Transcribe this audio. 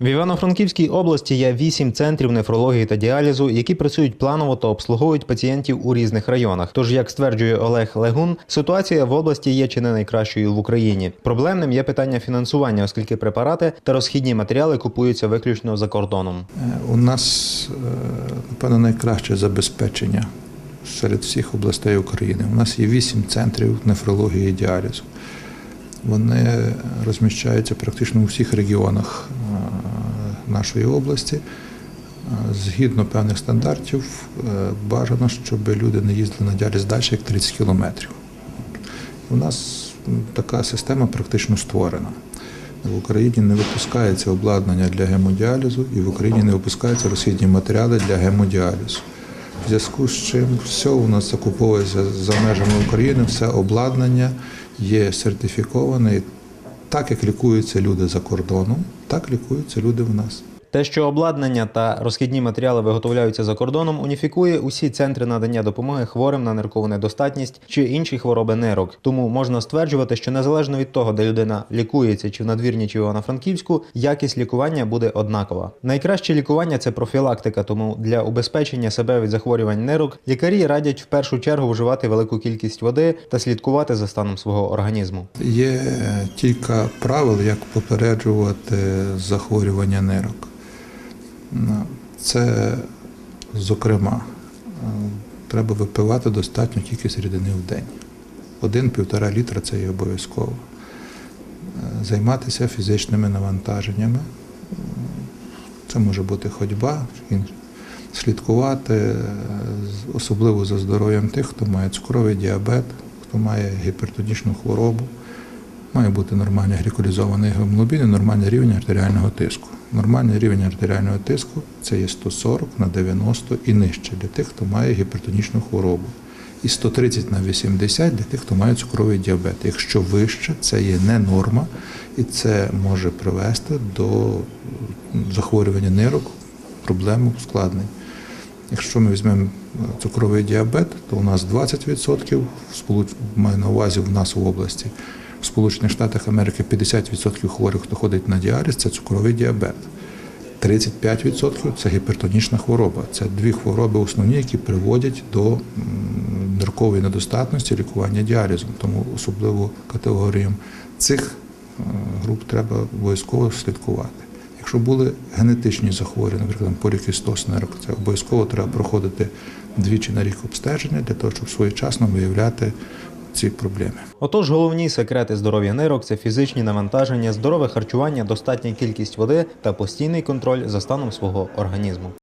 В Івано-Франківській області є вісім центрів нефрології та діалізу, які працюють планово та обслуговують пацієнтів у різних районах. Тож, як стверджує Олег Легун, ситуація в області є чи не найкращою в Україні. Проблемним є питання фінансування, оскільки препарати та розхідні матеріали купуються виключно за кордоном. Е, У нас, е, напевно, найкраще забезпечення серед всіх областей України. У нас є вісім центрів нефрології і діалізу. Вони розміщаються практично у всіх регіонах нашої області. Е, Згідно певних стандартів, е, бажано, щоб люди не їздили на діаліз далі, як 30 кілометрів. У нас така система практично створена. В Україні не випускається обладнання для гемодіалізу і в Україні не випускаються розхідні матеріали для гемодіалізу. В зв'язку з чим все у нас закуповується за межами України, все обладнання є сертифіковане. Так як лікуються люди за кордоном, так лікуються люди в нас. Те, що обладнання та розхідні матеріали виготовляються за кордоном, уніфікує усі центри надання допомоги хворим на ниркову недостатність чи інші хвороби нирок. Тому можна стверджувати, що незалежно від того, де людина лікується, чи в надвірні, чи в Івано-Франківську, якість лікування буде однакова. Найкраще лікування це профілактика, тому для убезпечення себе від захворювань нирок лікарі радять в першу чергу вживати велику кількість води та слідкувати за станом свого організму. Є е, кілька правил, як попереджувати захворювання нирок. Це, зокрема, е, треба випивати достатню кількість рідини в день. Один-півтора літра це є обов'язково. Е, Займатися фізичними навантаженнями. Це може бути ходьба, слідкувати, е, особливо за здоров'ям тих, хто має цукровий діабет, хто має гіпертонічну хворобу. Має бути нормальний гліколізований гемоглобін і нормальний рівень артеріального тиску. Нормальний рівень артеріального тиску це є 140 на 90 і нижче для тих, хто має гіпертонічну хворобу. І 130 на 80 для тих, хто має цукровий діабет. Якщо вище, це є не норма, і це може привести до захворювання нирок, проблем ускладнень. Якщо ми візьмемо е, цукровий діабет, то у нас 20%, в Сполуч... маю на увазі в нас в області. В Сполучених Штатах Америки 50% хворих, хто ходить на діаліз, це цукровий діабет. 35% це гіпертонічна хвороба. Це дві хвороби основні, які приводять до ниркової недостатності лікування діалізом. Тому особливо категоріям цих е, груп треба обов'язково слідкувати. Якщо були генетичні захворювання, наприклад, полікістоз нирок, це обов'язково треба проходити двічі на рік обстеження для того, щоб своєчасно виявляти ці проблеми. Отож, головні секрети здоров'я нирок це фізичні навантаження, здорове харчування, достатня кількість води та постійний контроль за станом свого організму.